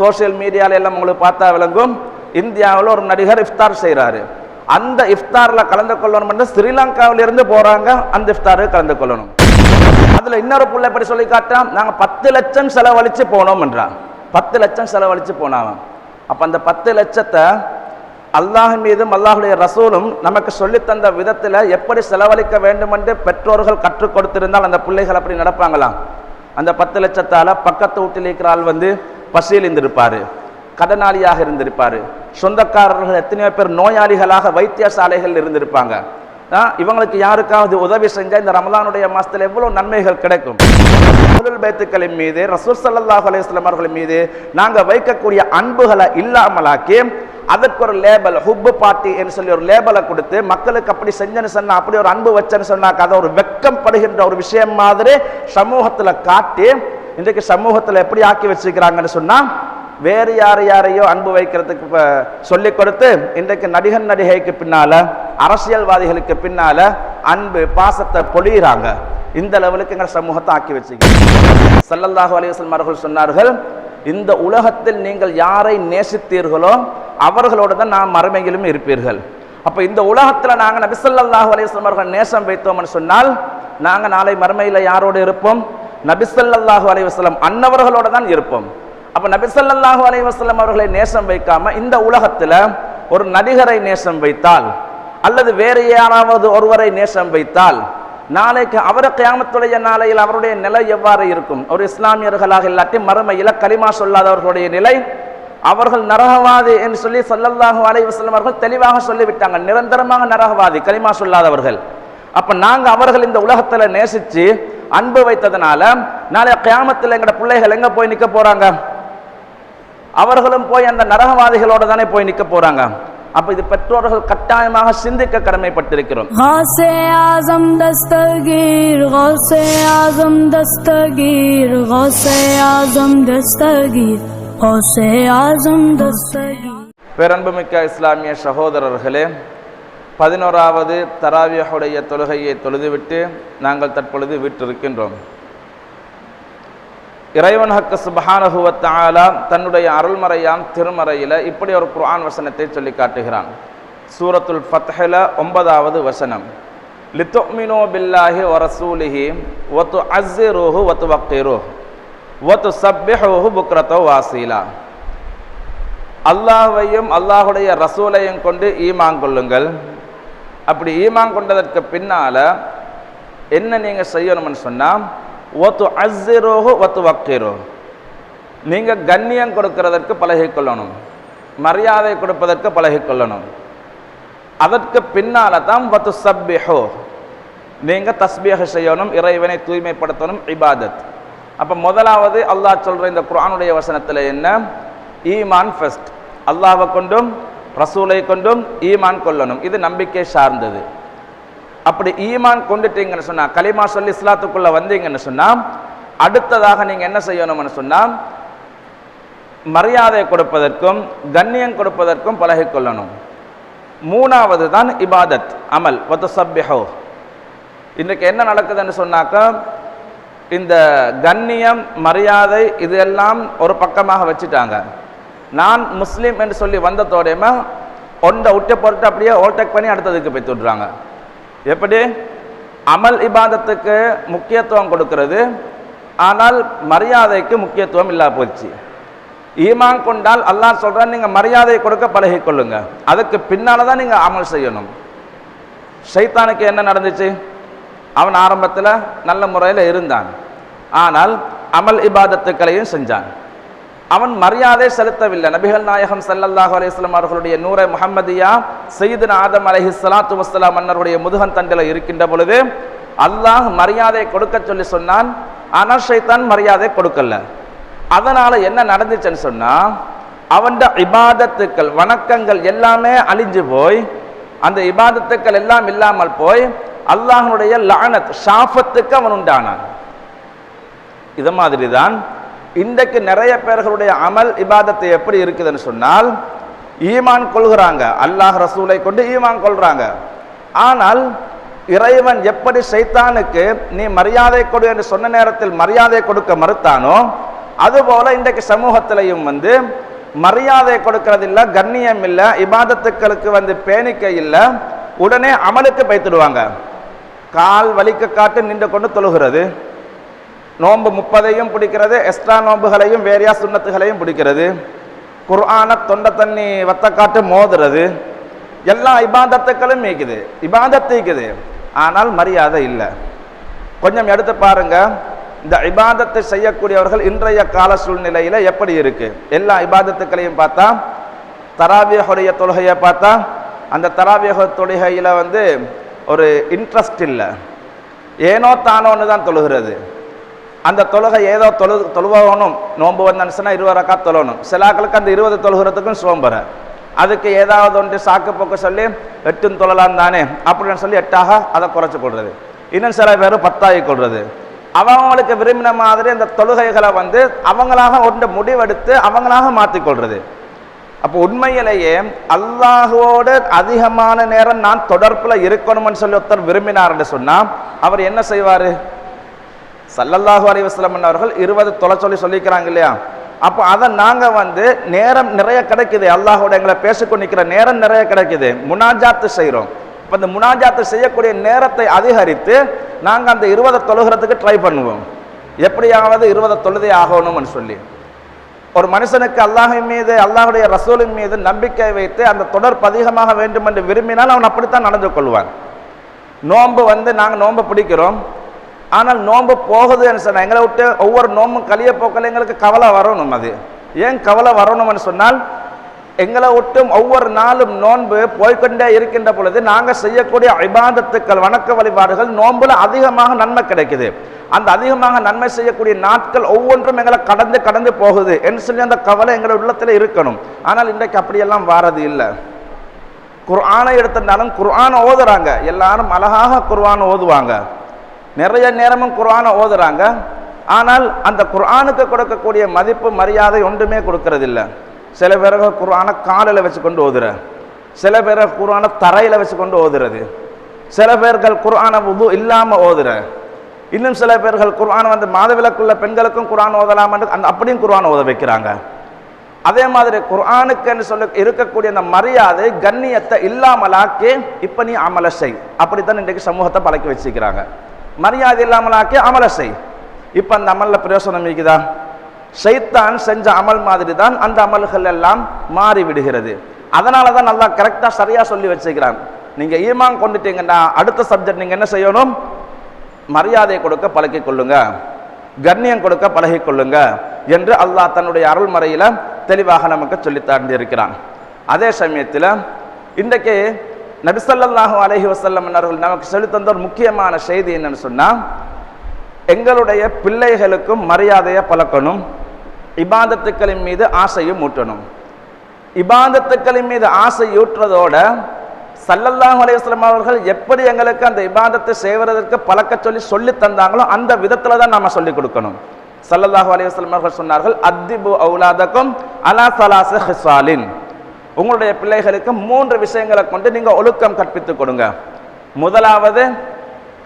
Social மீடியால எல்லாம் உங்களுக்கு பார்த்தா விளங்கும். இந்தியாவில் ஒரு நடிகர் இஃப்தார் செய்கிறாரு அந்த இஃப்தாரில் கலந்து கொள்ளணும் ஸ்ரீலங்காவில இருந்து போறாங்க. அந்த இஃப்தாருக்கு கலந்து கொள்ளணும். அதுல இன்னொரு புள்ள எப்படி சொல்லி காட்டான் நாங்க பத்து லட்சம் செலவழிச்சு போனோம் என்றான். பத்து லட்சம் செலவழிச்சு போனாவன் அப்ப அந்த பத்து லட்சத்தை அல்லாஹ் மீதும் அல்லாஹுடைய ரசூலும் நமக்கு சொல்லித்தந்த தந்த விதத்துல எப்படி செலவழிக்க வேண்டும் என்று பெற்றோர்கள் கற்றுக் கொடுத்திருந்தால் அந்த பிள்ளைகள் அப்படி நடப்பாங்களாம். அந்த பத்து லட்சத்தால் பக்கத்து வீட்டில் இருக்கிற ஆள் வந்து பசியில் இருந்திருப்பார் கடனாளியாக இருந்திருப்பார். சொந்தக்காரர்கள் எத்தனையோ பேர் நோயாளிகளாக வைத்தியசாலைகள் இருந்திருப்பாங்க. இவங்களுக்கு யாருக்காவது உதவி செஞ்சால் இந்த ரமலானுடைய மாதத்தில் எவ்வளோ நன்மைகள் கிடைக்கும்? பேத்துக்களின் மீது ரசூல் சல்லாஹ் அலைஹி அவர்கள் மீது நாங்கள் வைக்கக்கூடிய அன்புகளை இல்லாமலாக்கி அதற்கு ஒரு லேபல் ஹுப்பு பார்ட்டி என்று சொல்லி ஒரு லேபலை கொடுத்து மக்களுக்கு அப்படி செஞ்சேன்னு சொன்னா அப்படி ஒரு அன்பு வச்சேன்னு சொன்னாக்க அதை ஒரு வெக்கம் படுகின்ற ஒரு விஷயம் மாதிரி சமூகத்தில் காட்டி இன்றைக்கு சமூகத்தில் எப்படி ஆக்கி வச்சிருக்கிறாங்கன்னு சொன்னால் வேறு யார் யாரையோ அன்பு வைக்கிறதுக்கு இப்ப சொல்லிக் கொடுத்து இன்றைக்கு நடிகன் நடிகைக்கு பின்னால் அரசியல்வாதிகளுக்கு பின்னால் அன்பு பாசத்தை பொழியிறாங்க. இந்த லெவலுக்கு எங்கள் சமூகத்தை ஆக்கி வச்சுக்க சல்லல்லாஹு அலிவசன் அவர்கள் சொன்னார்கள் இந்த உலகத்தில் நீங்கள் யாரை நேசித்தீர்களோ அவர்களோடு தான் நான் மறுமையிலும் இருப்பீர்கள். அப்போ இந்த உலகத்தில் நாங்கள் நபிசல்லாஹு ஸல்லல்லாஹு நேசம் வைத்தோம்னு சொன்னால் நாங்கள் நாளை மறுமையில் யாரோடு இருப்போம்? நபிசல்லாஹு ஸல்லல்லாஹு அன்னவர்களோடு அன்னவர்களோட தான் இருப்போம். அப்போ நபிசல்லாஹு ஸல்லல்லாஹு அவர்களை நேசம் வைக்காம இந்த உலகத்தில் ஒரு நடிகரை நேசம் வைத்தால் அல்லது வேறு யாராவது ஒருவரை நேசம் வைத்தால் நாளைக்கு அவரை கியாமத்துடைய நாளையில் அவருடைய நிலை எவ்வாறு இருக்கும்? ஒரு இஸ்லாமியர்களாக இல்லாட்டி மறுமையில் கலிமா சொல்லாதவர்களுடைய நிலை அவர்கள் நரகவாதி என்று சொல்லி சல்லல்லாஹு அலை வசலம் அவர்கள் தெளிவாக சொல்லிவிட்டாங்க. நிரந்தரமாக நரகவாதி களிமா சொல்லாதவர்கள். அப்போ நாங்கள் அவர்கள் இந்த உலகத்தில் நேசித்து அன்பு வைத்ததுனால நாளை கியாமத்தில் எங்களோட பிள்ளைகள் எங்கே போய் நிற்க போறாங்க? அவர்களும் போய் அந்த நரகவாதிகளோடு தானே போய் நிற்க போகிறாங்க அப்ப இது பெற்றோர்கள் கட்டாயமாக சிந்திக்க கடமைப்பட்டிருக்கிறோம். ஹாசே ஆசம் தஸ்தகீர் ஹாசே ஆசம் தஸ்தகீர் தஸ்தகீர். பேரன்புமிக்க இஸ்லாமிய சகோதரர்களே பதினோராவது தராவியஹுடைய தொழுகையை தொழுதுவிட்டு நாங்கள் தற்பொழுது வீட்டிருக்கின்றோம் இறைவன் ஹக்கு சுபஹானஹு தன்னுடைய அருள்மறையாம் திருமறையில இப்படி ஒரு குர்ஆன் வசனத்தை சொல்லி காட்டுகிறான். சூரத்துல் ஃபத்ஹில ஒன்பதாவது வசனம். லித்தோமினோ பில்லாஹி வ ரசூலிஹி வ துஅஸ்ஸிருஹு வ ஒத்து வ புக்ரத்தோ வாசீலா அல்லாஹையும் அல்லாஹுடைய ரசூலையும் கொண்டு ஈமாங் கொள்ளுங்கள். அப்படி ஈமாங் கொண்டதற்கு பின்னால என்ன நீங்கள் செய்யணும்னு சொன்னால் ஒத்து அஸ்ஸிரோஹு ஒத்து வக்கீரோ நீங்கள் கண்ணியம் கொடுக்கிறதற்கு பழகிக்கொள்ளணும். மரியாதை கொடுப்பதற்கு பழகிக்கொள்ளணும். அதற்கு பின்னால தான் ஒத்து சப்பிஹோ நீங்கள் தஸ்பீக செய்யணும் இறைவனை தூய்மைப்படுத்தணும் இபாதத். அப்ப முதலாவது அல்லாஹ் சொல்ற இந்த குரானுடைய வசனத்தில் என்ன? ஈமான் ஃபர்ஸ்ட் அல்லாஹை கொண்டும் ரசூலை கொண்டும் ஈமான் கொள்ளணும். இது நம்பிக்கை சார்ந்தது. அப்படி ஈமான் கொண்டுட்டீங்கன்னு சொன்னா கலிமா சொல்லி இஸ்லாத்துக்குள்ள வந்தீங்கன்னு சொன்னா அடுத்ததாக நீங்க என்ன செய்யணும்னு சொன்னா மரியாதை கொடுப்பதற்கும் கண்ணியம் கொடுப்பதற்கும் பழகிக்கொள்ளணும் மூணாவது தான் இபாதத் அமல். ஒத்து சப்பிஹோ இன்றைக்கு என்ன நடக்குதுன்னு சொன்னாக்கா இந்த கண்ணியம் மரியாதை இதெல்லாம் ஒரு பக்கமாக வச்சுட்டாங்க. நான் முஸ்லீம் என்று சொல்லி வந்ததோடையுமே ஒன்றை விட்டு பொருட்டு அப்படியே ஓவர்டேக் பண்ணி அடுத்ததுக்கு போய் தொடுறாங்க எப்படி? அமல் இபாதத்துக்கு முக்கியத்துவம் கொடுக்கிறது. ஆனால் மரியாதைக்கு முக்கியத்துவம் இல்லா போச்சு. ஈமான் கொண்டால் அல்லாஹ் சொல்கிறேன் நீங்கள் மரியாதை கொடுக்க பழகிக்கொள்ளுங்க. அதுக்கு பின்னால் தான் நீங்கள் அமல் செய்யணும். சைத்தானுக்கு என்ன நடந்துச்சு? அவன் ஆரம்பத்தில் நல்ல முறையில் இருந்தான். ஆனால் அமல் இபாதத்துக்களையும் செஞ்சான். அவன் மரியாதை செலுத்தவில்லை. நபிகள் நாயகம் சல்லல்லாஹு அலைஹி அவர்களுடைய நூரை முகமதியா செய்து ஆதம் அலஹி சலாத்து வஸ்ஸலாம் மன்னருடைய முதுகன் தண்டில் இருக்கின்ற பொழுது அல்லாஹ் மரியாதை கொடுக்க சொல்லி சொன்னான். ஆனால் ஷைத்தான் மரியாதை கொடுக்கல. அதனால் என்ன நடந்துச்சுன்னு சொன்னால் அவன் இபாதத்துக்கள் வணக்கங்கள் எல்லாமே அழிஞ்சு போய் அந்த இபாதத்துக்கள் எல்லாம் இல்லாமல் போய் அல்லாஹனுடைய லானத் ஷாஃபத்துக்கு அவன் உண்டானான். இது மாதிரி தான் இன்றைக்கு நிறைய பேர்களுடைய அமல் இபாதத்தை எப்படி இருக்குதுன்னு சொன்னால் ஈமான் கொள்கிறாங்க. அல்லாஹ் ரசூலை கொண்டு ஈமான் கொள்கிறாங்க ஆனால் இறைவன் எப்படி சைத்தானுக்கு நீ மரியாதை கொடு என்று சொன்ன நேரத்தில் மரியாதை கொடுக்க மறுத்தானோ அதுபோல இன்றைக்கு சமூகத்திலையும் வந்து மரியாதை கொடுக்கறதில்லை கண்ணியம் இல்லை இபாதத்துக்களுக்கு வந்து பேணிக்கை இல்லை உடனே அமலுக்கு பைத்துடுவாங்க கால் வலிக்க காட்டு நின்று கொண்டு தொழுகிறது. நோன்பு முப்பதையும் பிடிக்கிறது எக்ஸ்ட்ரா நோன்புகளையும் வேறையா சுண்ணத்துகளையும் பிடிக்கிறது. குர்ஆன தொண்டை தண்ணி வத்த காட்டு மோதுறது. எல்லா இபாதத்துக்களும் மீக்குது இபாதத்து இருக்குது ஆனால் மரியாதை இல்லை. கொஞ்சம் எடுத்து பாருங்க இந்த இபாதத்தை செய்யக்கூடியவர்கள் இன்றைய கால சூழ்நிலையில் எப்படி இருக்கு? எல்லா இபாதத்துக்களையும் பார்த்தா தராவியகுடைய தொழுகையை பார்த்தா அந்த தராவியக தொழுகையில் வந்து ஒரு இன்ட்ரெஸ்ட் இல்லை. ஏனோ தானோன்னு தான் தொழுகிறது. அந்த தொழுகை ஏதோ தொழு தொழுவணும் நோன்பு வந்தாச்சுன்னா இருபது ரக்கா தொழணும். சிலாக்களுக்கு அந்த இருபது தொழுகிறதுக்கும் சோம்பர அதுக்கு ஏதாவது ஒன்று சாக்கு போக்கு சொல்லி எட்டும் தொழலாம் தானே அப்படின்னு சொல்லி எட்டாக அதை குறைச்சி கொள்வது இன்னும் சில பேர் பத்தாகி கொள்வது அவங்களுக்கு விரும்பின மாதிரி அந்த தொழுகைகளை வந்து அவங்களாக ஒன்று முடிவெடுத்து அவங்களாக மாற்றிக்கொள்வது அப்போ உண்மையிலேயே அல்லாஹுவோட அதிகமான நேரம் நான் தொடர்பில் இருக்கணும்னு சொல்லி ஒருத்தர் விரும்பினார்னு சொன்னால் அவர் என்ன செய்வார்? சல்லல்லாஹு அலைஹி அவர்கள் இருபது தொலை சொல்லி சொல்லிக்கிறாங்க இல்லையா? அப்போ அதை நாங்கள் வந்து நேரம் நிறைய கிடைக்குது. அல்லாஹோட எங்களை பேசிக்கொண்டிருக்கிற நேரம் நிறைய கிடைக்குது. முனாஜாத்து செய்கிறோம் இப்போ இந்த முனாஜாத்து செய்யக்கூடிய நேரத்தை அதிகரித்து நாங்கள் அந்த இருபதை தொழுகிறதுக்கு ட்ரை பண்ணுவோம். எப்படியாவது இருபதை தொழுதே ஆகணும்னு சொல்லி. ஒரு மனுஷனுக்கு அல்லாஹின் மீது அல்லாஹுடைய ரசூலின் மீது நம்பிக்கை வைத்து அந்த தொடர் பதிகமாக வேண்டும் என்று விரும்பினால் அவன் அப்படித்தான் நடந்து கொள்வான். நோன்பு வந்து நாங்கள் நோன்பு பிடிக்கிறோம். ஆனால் நோன்பு போகுதுன்னு சொன்னால் எங்களை விட்டு ஒவ்வொரு நோம்பும் கலிய போக்கல எங்களுக்கு கவலை வரணும் அது. ஏன் கவலை வரணும்னு சொன்னால் எங்களை ஒட்டும் ஒவ்வொரு நாளும் நோன்பு போய்க்கொண்டே இருக்கின்ற பொழுது நாங்கள் செய்யக்கூடிய இபாதத்துக்கள் வணக்க வழிபாடுகள் நோன்புல அதிகமாக நன்மை கிடைக்குது. அந்த அதிகமாக நன்மை செய்யக்கூடிய நாட்கள் ஒவ்வொன்றும் எங்களை கடந்து கடந்து போகுது என்று சொல்லி அந்த கவலை எங்களை உள்ளத்தில் இருக்கணும். ஆனால் இன்றைக்கு அப்படியெல்லாம் வாரது இல்லை. குர்ஆனை எடுத்திருந்தாலும் குர்ஆனை ஓதுறாங்க. எல்லாரும் அழகாக குர்ஆனை ஓதுவாங்க. நிறைய நேரமும் குர்ஆனை ஓதுறாங்க. ஆனால் அந்த குர்ஆனுக்கு கொடுக்கக்கூடிய மதிப்பு மரியாதை ஒன்றுமே கொடுக்கறதில்ல. சில பேர்கள் குர்ஆனை காலில் வச்சு கொண்டு ஓதுற. சில பேர் குர்ஆனை தரையில் வச்சு கொண்டு ஓதுறது. சில பேர்கள் குரானை உது இல்லாமல் ஓதுற. இன்னும் சில பேர்கள் குர்ஆனை வந்து மாதவிலக்குள்ள பெண்களுக்கும் குர்ஆன் ஓதலாம்னு அந்த அப்படியும் குரான் ஓத வைக்கிறாங்க. அதே மாதிரி குரானுக்குன்னு சொல்லி இருக்கக்கூடிய அந்த மரியாதை கண்ணியத்தை இல்லாமலாக்கி இப்போ நீ அமல செய். அப்படித்தான் இன்றைக்கு சமூகத்தை பழக்கி வச்சுக்கிறாங்க மரியாதை இல்லாமலாக்கி அமல செய். இப்போ அந்த அமலில் பிரயோசனம் இருக்குதா? ஷைத்தான் செஞ்ச அமல் மாதிரி தான் அந்த அமல்கள் எல்லாம் மாறி விடுகிறது அதனால தான் நல்லா கரெக்டாக சரியாக சொல்லி வச்சுக்கிறான். நீங்கள் ஈமான் கொண்டுட்டீங்கன்னா அடுத்த சப்ஜெக்ட் நீங்கள் என்ன செய்யணும்? மரியாதை கொடுக்க பழக்கி கொள்ளுங்க. கண்ணியம் கொடுக்க பழகிக் கொள்ளுங்க என்று அல்லாஹ் தன்னுடைய அருள்மறையில் தெளிவாக நமக்கு சொல்லி தாண்டி இருக்கிறான் அதே சமயத்தில் இன்றைக்கு நபிசல்லாஹு அலஹி வசல்லம் அவர்கள் நமக்கு சொல்லித்தந்த ஒரு முக்கியமான செய்தி என்னன்னு சொன்னால் எங்களுடைய பிள்ளைகளுக்கும் மரியாதையை பழக்கணும். இபாதத்துக்களின் மீது ஆசையும் ஊட்டணும் இபாதத்துக்களின் மீது ஆசை ஊற்றுறதோட சல்லல்லாஹ் அலையம் அவர்கள் எப்படி எங்களுக்கு அந்த இபாதத்தை செய்வதற்கு பழக்க சொல்லி சொல்லி தந்தாங்களோ அந்த விதத்தில் தான் நாம் சொல்லிக் கொடுக்கணும். சல்லல்லாஹு அலையம் அவர்கள் சொன்னார்கள் அத்திபு அவுலாதக்கும் அலா சலாச ஹிசாலின் உங்களுடைய பிள்ளைகளுக்கு மூன்று விஷயங்களை கொண்டு நீங்கள் ஒழுக்கம் கற்பித்துக் கொடுங்க. முதலாவது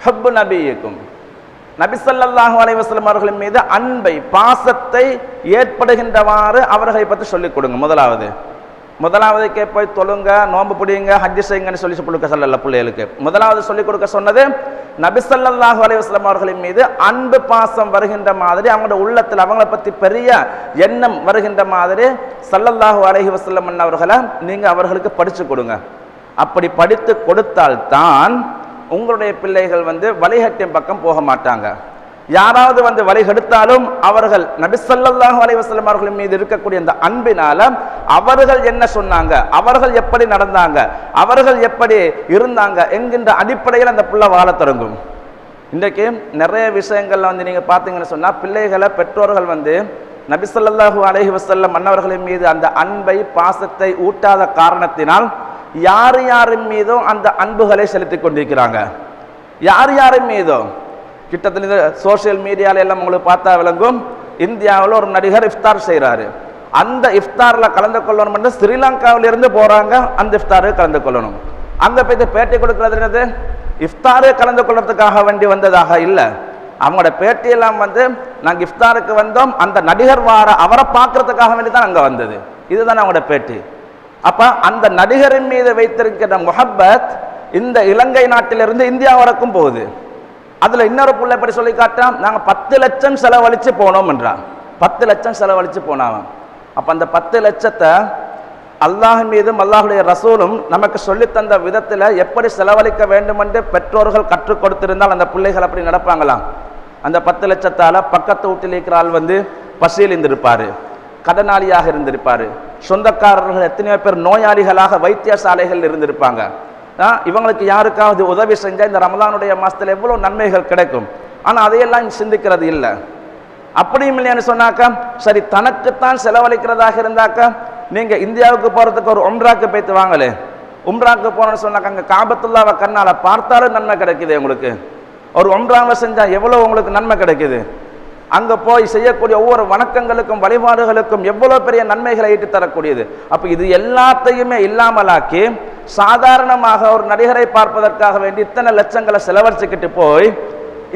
ஹப்பு நபியுக்கும். நபிசல்லாஹு அலைவாஸ்லம் அவர்களின் மீது அன்பை பாசத்தை ஏற்படுகின்றவாறு அவர்களை பற்றி சொல்லிக் கொடுங்க. முதலாவது. முதலாவதுக்கே போய் தொழுங்க நோன்பு பிடிங்க ஹஜ்ஜி செய்யுங்கன்னு சொல்லி கொடுக்க சொல்லல பிள்ளைகளுக்கு. முதலாவது சொல்லிக் கொடுக்க சொன்னது நபிசல்லாஹு ஸல்லல்லாஹு அவர்களின் மீது அன்பு பாசம் வருகின்ற மாதிரி அவங்களோட உள்ளத்தில் அவங்கள பற்றி பெரிய எண்ணம் வருகின்ற மாதிரி சல்லல்லாஹு அலஹி வசல்லம் அவர்களை நீங்கள் அவர்களுக்கு படித்து கொடுங்க. அப்படி படித்து கொடுத்தால்தான் உங்களுடைய பிள்ளைகள் வந்து வழிகட்டியம் பக்கம் போக மாட்டாங்க. யாராவது வந்து வழிகெடுத்தாலும் அவர்கள் நபிசல்லாஹு அலைஹி வஸல்லம் அவர்களின் மீது இருக்கக்கூடிய அந்த அன்பினால அவர்கள் என்ன சொன்னாங்க? அவர்கள் எப்படி நடந்தாங்க? அவர்கள் எப்படி இருந்தாங்க? என்கின்ற அடிப்படையில் அந்த பிள்ளை வாழத் தொடங்கும். இன்றைக்கு நிறைய விஷயங்கள்ல வந்து நீங்க பார்த்தீங்கன்னு சொன்னா பிள்ளைகளை பெற்றோர்கள் வந்து நபிசல்லாஹு அலைஹி வசல்லம் மன்னவர்களின் மீது அந்த அன்பை பாசத்தை ஊட்டாத காரணத்தினால் யார் யாரின் மீதும் அந்த அன்புகளை செலுத்திக் கொண்டிருக்கிறாங்க. யார் யாரின் மீதும் கிட்டத்தட்ட சோஷியல் மீடியாவில் எல்லாம் உங்களுக்கு பார்த்தா விளங்கும். இந்தியாவில் ஒரு நடிகர் இஃப்தார் செய்கிறாரு அந்த இஃப்தாரில் கலந்து கொள்ளணும் என்று ஸ்ரீலங்காவிலிருந்து போகிறாங்க அந்த இஃப்தாரு கலந்து கொள்ளணும். அங்கே போய் பேட்டி கொடுக்கறது என்னது? இஃப்தாரு கலந்து கொள்றதுக்காக வேண்டி வந்ததாக இல்லை. அவங்களோட பேட்டியெல்லாம் வந்து நாங்கள் இஃப்தாருக்கு வந்தோம் அந்த நடிகர் வார அவரை பார்க்கறதுக்காக வேண்டி தான் அங்கே வந்தது. இதுதான் அவங்களோட பேட்டி. அப்போ அந்த நடிகரின் மீது வைத்திருக்கிற முஹப்பத் இந்த இலங்கை நாட்டிலிருந்து இந்தியா வரைக்கும் போகுது. அதில் இன்னொரு பிள்ளை எப்படி சொல்லி காட்டான் நாங்கள் பத்து லட்சம் செலவழித்து போனோம் என்றான். பத்து லட்சம் செலவழித்து போனாவன் அப்போ அந்த பத்து லட்சத்தை அல்லாஹ் மீதும் அல்லாஹுடைய ரசூலும் நமக்கு சொல்லித் தந்த விதத்தில் எப்படி செலவழிக்க வேண்டும் என்று பெற்றோர்கள் கற்றுக் கொடுத்திருந்தால் அந்த பிள்ளைகள் அப்படி நடப்பாங்களாம். அந்த பத்து லட்சத்தால் பக்கத்து வீட்டில் இருக்கிற ஆள் வந்து பசியில் இருந்திருப்பார் கடனாளியாக இருந்திருப்பார். சொந்தக்காரர்கள் எத்தனையோ பேர் நோயாளிகளாக வைத்தியசாலைகள் இருந்திருப்பாங்க. இவங்களுக்கு யாருக்காவது உதவி செஞ்சால் இந்த ரமலானுடைய மாதத்தில் எவ்வளோ நன்மைகள் கிடைக்கும்? ஆனால் அதையெல்லாம் சிந்திக்கிறது இல்லை. அப்படியும் இல்லையான்னு சொன்னாக்கா சரி தனக்குத்தான் செலவழிக்கிறதாக இருந்தாக்கா நீங்கள் இந்தியாவுக்கு போகிறதுக்கு ஒரு உம்ராக்கு போய்த்து வாங்களே. உம்ராக்கு போனோன்னு சொன்னாக்கா அங்கே காபத்துல்லாவை கண்ணால் பார்த்தாலும் நன்மை கிடைக்குது உங்களுக்கு. ஒரு உம்ராவை செஞ்சால் எவ்வளோ உங்களுக்கு நன்மை கிடைக்குது? அங்கே போய் செய்யக்கூடிய ஒவ்வொரு வணக்கங்களுக்கும் வழிபாடுகளுக்கும் எவ்வளோ பெரிய நன்மைகளை ஈட்டு தரக்கூடியது. அப்போ இது எல்லாத்தையுமே இல்லாமலாக்கி சாதாரணமாக ஒரு நடிகரை பார்ப்பதற்காக வேண்டி இத்தனை லட்சங்களை செலவழிச்சுக்கிட்டு போய்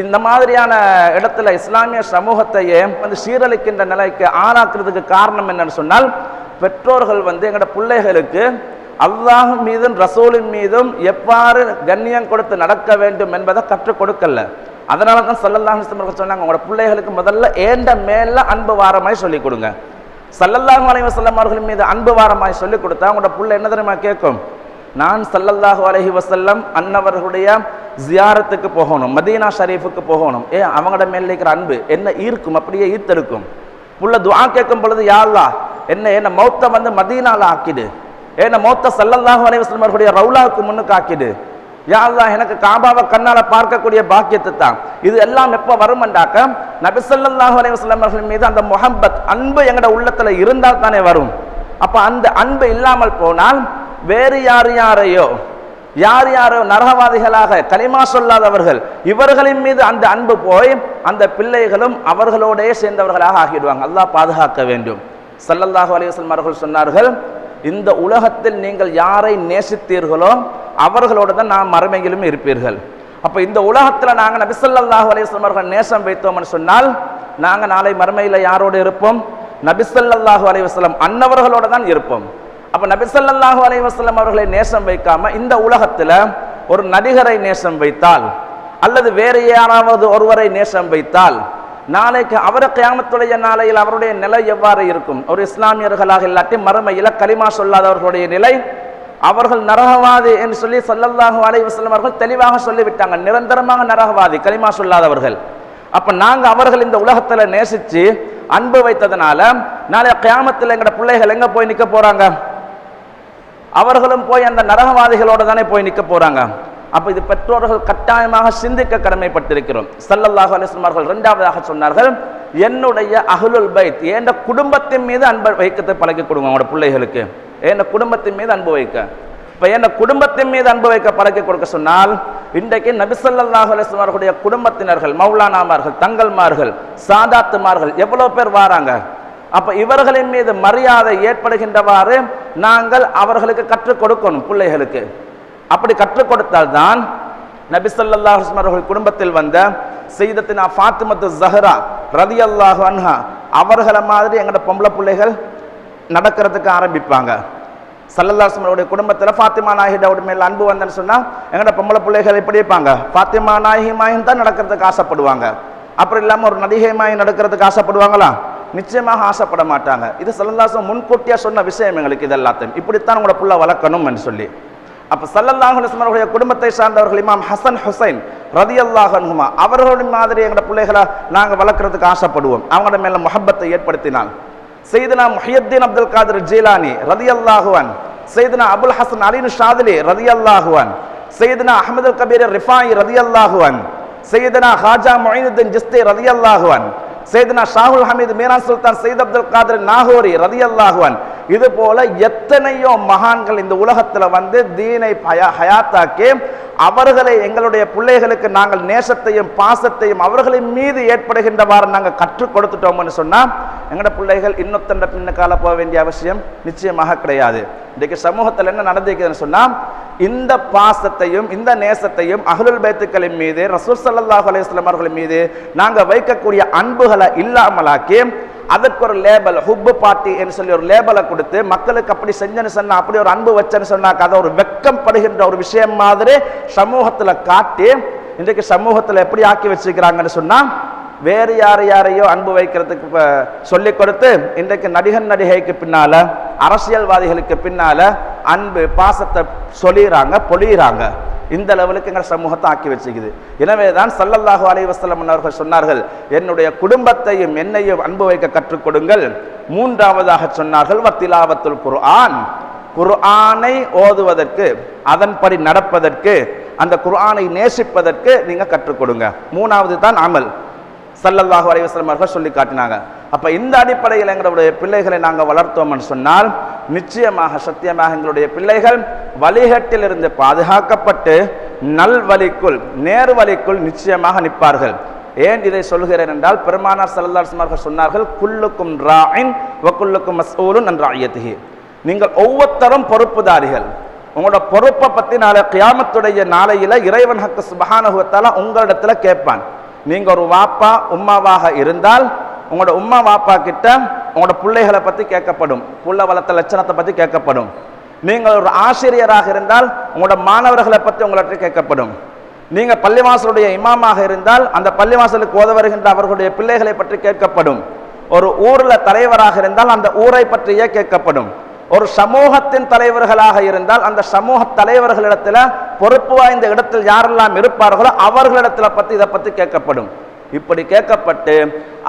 இந்த மாதிரியான இடத்துல இஸ்லாமிய சமூகத்தையே வந்து சீரழிக்கின்ற நிலைக்கு ஆளாக்குறதுக்கு காரணம் என்னன்னு சொன்னால் பெற்றோர்கள் வந்து எங்களோட பிள்ளைகளுக்கு அல்லாஹ் மீதும் ரசூலின் மீதும் எவ்வாறு கண்ணியம் கொடுத்து நடக்க வேண்டும் என்பதை கற்றுக் கொடுக்கல அதனால தான் சல்லல்லாஹ் அவர்கள் சொன்னாங்க உங்களோட பிள்ளைகளுக்கு முதல்ல ஏண்ட மேல அன்பு வாரமாய் சொல்லிக் கொடுங்க. சல்லல்லாஹு அலைஹி வசல்லம் அவர்கள் மீது அன்பு வாரமாய் சொல்லிக் கொடுத்தா உங்களோட புள்ள என்ன தெரியுமா கேட்கும்? நான் சல்லல்லாஹு அலஹி வசல்லம் அன்னவர்களுடைய ஜியாரத்துக்கு போகணும் மதீனா ஷரீஃபுக்கு போகணும். ஏ அவங்களோட மேல இருக்கிற அன்பு என்ன ஈர்க்கும் அப்படியே ஈர்த்தெடுக்கும். புள்ள துவா கேட்கும் பொழுது யாழ்லா என்ன என்ன மௌத்த வந்து மதீனால ஆக்கிடு. என்ன மௌத்த சல்லல்லாஹு அலைஹி வசல்லம் அவர்களுடைய ரவுலாவுக்கு முன்னுக்கு ஆக்கிடு. யாழ்லா எனக்கு காபாவை கண்ணால பார்க்கக்கூடிய பாக்கியத்தை தான் இது எல்லாம் எப்போ வருமெண்டாக்க நபி ஸல்லல்லாஹு அவர்கள் மீது அந்த முகம்பத் அன்பு எங்களோட உள்ளத்துல இருந்தால் தானே வரும். அப்ப அந்த அன்பு இல்லாமல் போனால் வேறு யார் யாரையோ யார் யாரோ நரகவாதிகளாக கலிமா சொல்லாதவர்கள் இவர்களின் மீது அந்த அன்பு போய் அந்த பிள்ளைகளும் அவர்களோடே சேர்ந்தவர்களாக ஆகிடுவாங்க. அல்லாஹ் பாதுகாக்க வேண்டும். சல்லல்லாஹு அலைஹி அவர்கள் சொன்னார்கள் இந்த உலகத்தில் நீங்கள் யாரை நேசித்தீர்களோ அவர்களோடு தான் நான் மறுமையிலும் இருப்பீர்கள். அப்போ இந்த உலகத்தில் நாங்கள் நபிசல்லாஹு ஸல்லல்லாஹு அவர்கள் நேசம் வைத்தோம்னு சொன்னால் நாங்கள் நாளை மறுமையில் யாரோடு இருப்போம்? நபிசல்லாஹு ஸல்லல்லாஹு அன்னவர்களோடு தான் இருப்போம். அப்போ நபிசல்லாஹு அலைவசலம் அவர்களை நேசம் வைக்காம இந்த உலகத்தில் ஒரு நடிகரை நேசம் வைத்தால் அல்லது வேறு யாராவது ஒருவரை நேசம் வைத்தால் நாளைக்கு அவர் கியாமத்துடைய நாளையில் அவருடைய நிலை எவ்வாறு இருக்கும்? ஒரு இஸ்லாமியர்களாக இல்லாட்டி மறுமையில் களிமா சொல்லாதவர்களுடைய நிலை அவர்கள் நரகவாதி என்று சொல்லி ஸல்லல்லாஹு அலைஹி வஸல்லம் அவர்கள் தெளிவாக சொல்லிவிட்டாங்க. நிரந்தரமாக நரகவாதி களிமா சொல்லாதவர்கள். அப்ப நாங்க அவர்கள் இந்த உலகத்துல நேசிச்சு அன்பு வைத்ததுனால நாளை கியாமத்தில் எங்கட பிள்ளைகள் எங்க போய் நிக்க போறாங்க? அவர்களும் போய் அந்த நரகவாதிகளோட தானே போய் நிக்க போறாங்க. அப்ப இது பெற்றோர்கள் கட்டாயமாக சிந்திக்க கடமைப்பட்டிருக்கிறோம். சல்லல்லாஹு அலைஹி அவர்கள் இரண்டாவதாக சொன்னார்கள் என்னுடைய அகலுல் பைத் என்ற குடும்பத்தின் மீது அன்பை வைக்கத்தை பழக்கி கொடுங்க அவங்களோட பிள்ளைகளுக்கு. என்ன குடும்பத்தின் மீது அன்பு வைக்க. இப்போ என்ன குடும்பத்தின் மீது அன்பு வைக்க பழக்கி கொடுக்க சொன்னால் இன்றைக்கு நபி ஸல்லல்லாஹு அவர்களுடைய குடும்பத்தினர்கள் மௌலானாமார்கள் தங்கல்மார்கள் சாதாத்துமார்கள் எவ்வளோ பேர் வாராங்க? அப்போ இவர்களின் மீது மரியாதை ஏற்படுகின்றவாறு நாங்கள் அவர்களுக்கு கற்றுக் கொடுக்கணும் பிள்ளைகளுக்கு. அப்படி கற்றுக் கொடுத்தால்தான் நபி அவர்கள் குடும்பத்தில் வந்த செய்தத்தினா ஃபாத்திமத்து ஜஹரா ரலியல்லாஹு அன்ஹா அவர்களை மாதிரி எங்களோட பொம்பளை பிள்ளைகள் நடக்கிறதுக்கு ஆரம்பிப்பாங்க. சல்லல்லாஸ்மருடைய குடும்பத்தில் ஃபாத்திமா நாயகியோட மேல் அன்பு வந்தேன்னு சொன்னால் எங்களோட பொம்பளை பிள்ளைகள் எப்படி இருப்பாங்க? ஃபாத்திமா நாயகி மாயின் தான் நடக்கிறதுக்கு ஆசைப்படுவாங்க. அப்புறம் இல்லாமல் ஒரு நடிகை மாயி நடக்கிறதுக்கு ஆசைப்படுவாங்களா? நிச்சயமாக ஆசைப்பட மாட்டாங்க. இது சல்லல்லாசம் முன்கூட்டியாக சொன்ன விஷயம் எங்களுக்கு இது எல்லாத்தையும். இப்படித்தான் உங்களோட புள்ள வளர்க்கணும் சொல்லி. அப்போ சல்லல்லாஹு குடும்பத்தை சார்ந்தவர்கள் இமாம் ஹசன் ஹுசைன் ரதியல்லாஹு அன்ஹுமா அவர்களுடைய மாதிரி எங்களோட பிள்ளைகளை நாங்கள் வளர்க்குறதுக்கு ஆசைப்படுவோம். அவங்களோட மேலே முகப்பத்தை ஏற்படுத்தினால். செய்தனா முஹியத்தீன் அப்துல் காதர் ஜீலானி ரதி அல்லாஹுவான் செய்தனா அபுல் ஹசன் அலின் ஷாதிலி ரதி அல்லாஹுவன் செய்தனா அஹமது கபீர் ரிஃபாயி ரதி அல்லாஹுவான் செய்தனா ஹாஜா மொயினுদ্দিন ஜிஸ்தி ரதி அல்லாஹுவான் செய்தனா ஷாஹுல் ஹமீது மீனா சுல்தான் சையத் அப்துல் காதர் நாகோரி ரதி அல்லாஹுவன் இது போல எத்தனையோ மகான்கள் இந்த உலகத்தில் வந்து தீனை ஹயாத்தாக்கி அவர்களை எங்களுடைய பிள்ளைகளுக்கு நாங்கள் நேசத்தையும் பாசத்தையும் அவர்களின் மீது ஏற்படுகின்றவாறு நாங்கள் கற்றுக் கொடுத்துட்டோம்னு சொன்னால் எங்களோட பிள்ளைகள் இன்னொத்தண்ட பின்னுக்கால போக வேண்டிய அவசியம் நிச்சயமாக கிடையாது. இன்றைக்கு சமூகத்தில் என்ன நடந்திருக்குதுன்னு சொன்னால் இந்த பாசத்தையும் இந்த நேசத்தையும் அகலுல் பைத்துக்களின் மீது ரசூல் ஸல்லல்லாஹு அலைஹி அவர்களின் மீது நாங்கள் வைக்கக்கூடிய அன்புகளை இல்லாமலாக்கி அதற்கு ஒரு லேபல் ஹுப்பு பார்ட்டி என்று சொல்லி ஒரு லேபலை கொடுத்து மக்களுக்கு அப்படி செஞ்சேன்னு சொன்னா அப்படி ஒரு அன்பு வச்சேன்னு சொன்னாக்க அதை ஒரு வெக்கப்படுகின்ற ஒரு விஷயம் மாதிரி சமூகத்தில் காட்டி இன்றைக்கு சமூகத்தில் எப்படி ஆக்கி வச்சிருக்கிறாங்கன்னு சொன்னால் வேறு யார் யாரையோ அன்பு வைக்கிறதுக்கு சொல்லி கொடுத்து இன்றைக்கு நடிகன் நடிகைக்கு பின்னால் அரசியல்வாதிகளுக்கு பின்னால் அன்பு பாசத்தை சொல்லிடுறாங்க பொழியிறாங்க. இந்த லெவலுக்கு எங்கள் சமூகத்தை ஆக்கி வச்சுக்குது. எனவே தான் சல்லல்லாஹு அலைஹி அவர்கள் சொன்னார்கள் என்னுடைய குடும்பத்தையும் என்னையும் அன்பு வைக்க கற்றுக் கொடுங்கள். மூன்றாவதாக சொன்னார்கள் வத்திலாவத்துல் குர்ஆன். குர்ஆனை ஓதுவதற்கு அதன்படி நடப்பதற்கு அந்த குர்ஆனை நேசிப்பதற்கு நீங்கள் கற்றுக் கொடுங்க. மூணாவது தான் அமல். சல்லல்லாஹு அலைஹி அவர்கள் சொல்லி காட்டினாங்க. அப்ப இந்த அடிப்படையில் எங்களுடைய பிள்ளைகளை நாங்கள் வளர்த்தோம்னு சொன்னால் நிச்சயமாக சத்தியமாக எங்களுடைய பிள்ளைகள் வழிகட்டிலிருந்து பாதுகாக்கப்பட்டு நல் வழிக்குள் நேர் வழிக்குள் நிச்சயமாக நிற்பார்கள். ஏன் இதை சொல்கிறேன் என்றால் பெருமானார் சல்லல்லாஹு சொன்னார்கள் குல்லுக்கும் ராயின் வக்குல்லுக்கும் மசூலும் நன்றாயத்திகி நீங்கள் ஒவ்வொருத்தரும் பொறுப்புதாரிகள். உங்களோட பொறுப்பை பற்றி நாளை கியாமத்துடைய நாளையில இறைவன் ஹக்கு சுபஹானஹுவத்தால உங்களிடத்துல கேட்பான். நீங்கள் ஒரு வாப்பா உம்மாவாக இருந்தால் உங்களோட உம்மா வாப்பா கிட்ட உங்களோட பிள்ளைகளை பற்றி கேட்கப்படும். புள்ள வளர்த்த லட்சணத்தை பற்றி கேட்கப்படும். நீங்கள் ஒரு ஆசிரியராக இருந்தால் உங்களோட மாணவர்களை பற்றி உங்கள்கிட்ட கேட்கப்படும். நீங்கள் பள்ளிவாசலுடைய இமாமாக இருந்தால் அந்த பள்ளிவாசலுக்கு ஓத வருகின்ற அவர்களுடைய பிள்ளைகளை பற்றி கேட்கப்படும். ஒரு ஊரில் தலைவராக இருந்தால் அந்த ஊரை பற்றியே கேட்கப்படும். ஒரு சமூகத்தின் தலைவர்களாக இருந்தால் அந்த சமூக தலைவர்களிடத்தில் பொறுப்பு வாய்ந்த இடத்தில் யாரெல்லாம் இருப்பார்களோ அவர்களிடத்தில் பற்றி இதை பற்றி கேட்கப்படும். இப்படி கேட்கப்பட்டு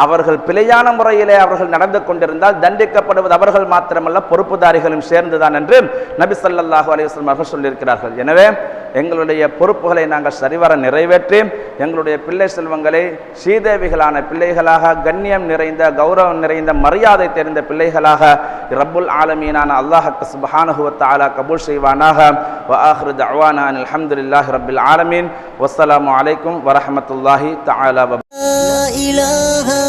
அவர்கள் பிழையான முறையிலே அவர்கள் நடந்து கொண்டிருந்தால் தண்டிக்கப்படுவது அவர்கள் மாத்திரமல்ல பொறுப்புதாரிகளும் சேர்ந்துதான் என்று நபி சல்லாஹூ அலைஹி அவர்கள் சொல்லியிருக்கிறார்கள். எனவே எங்களுடைய பொறுப்புகளை நாங்கள் சரிவர நிறைவேற்றி எங்களுடைய பிள்ளை செல்வங்களை ஸ்ரீதேவிகளான பிள்ளைகளாக கண்ணியம் நிறைந்த கௌரவம் நிறைந்த மரியாதை தெரிந்த பிள்ளைகளாக ரப்புல் ஆலமீனான அல்லாஹ் சுப்ஹானஹு ஆலா கபூல் செய்வானாக. வ ஆஹிரு தஅவானா அனில் ஆலமீன். வஸ்ஸலாமு அலைக்கும் வரஹ்மத்துல்லாஹி தாலா இலாஹா